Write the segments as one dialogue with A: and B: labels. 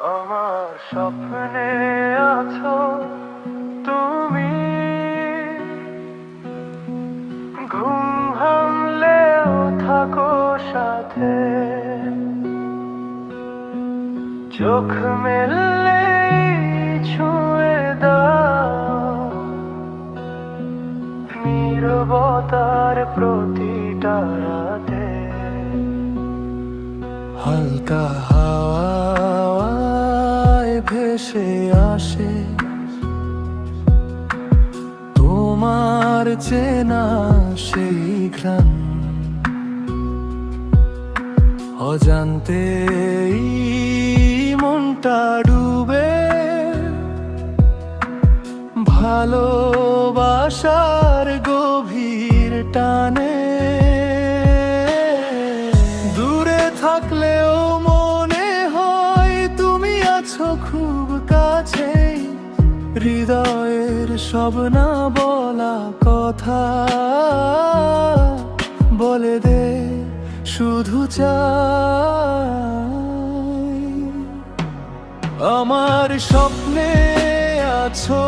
A: আমার স্বপ্নে আছো তুমি। ঘুম ভাঙলেও থাকো সাথে। চোখ মেললে ছুঁয়ে দাও। নীরবতার প্রতিটা রাতে। হালকা হাওয়ায় ভেসে আসে। তোমার চেনা সেই ঘ্রাণ। অজান্তেই মনটা ডুবে। ভালোবাসার গভীর টানে। দূরে থাকলেও হৃদয়ের সব না বলা কথা। বলে দে শুধু চাই। আমার স্বপ্নে আছো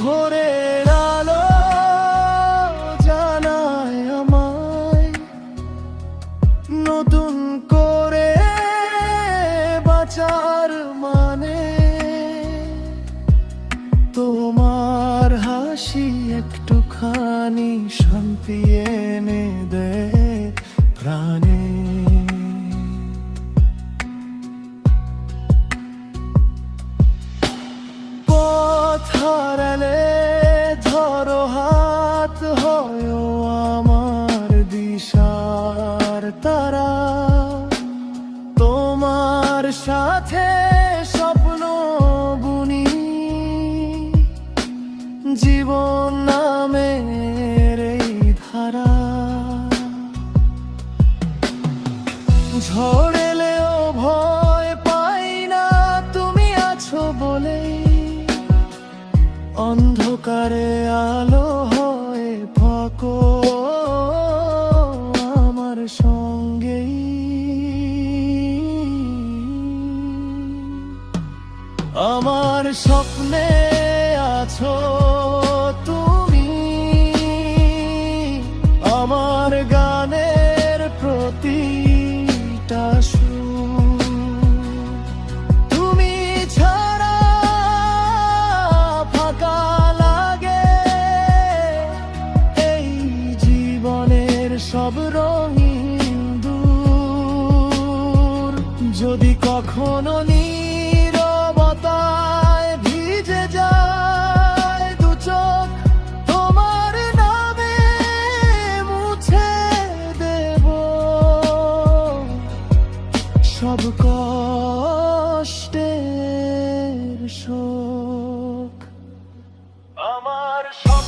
A: ভোরের আলো জানায় আমায়। নতুন করে বাঁচার মানে তোমার হাসি একটুখানি শান্তি এনে দেয় প্রাণে পথ হারালে ধরো হাত হয় আমার দিশার তারা। তোমার সাথে স্বপ্ন বুনি জীবন নামের অন্ধকারে আলো হয় ফক আমার সঙ্গেই। আমার স্বপ্নে আছো অব্র হিন্দুর যদি কখনো নীরবতায় ভিজে যায় দু চোখ, তোমার নামে মুছে দেব। সব কষ্টের আমার সব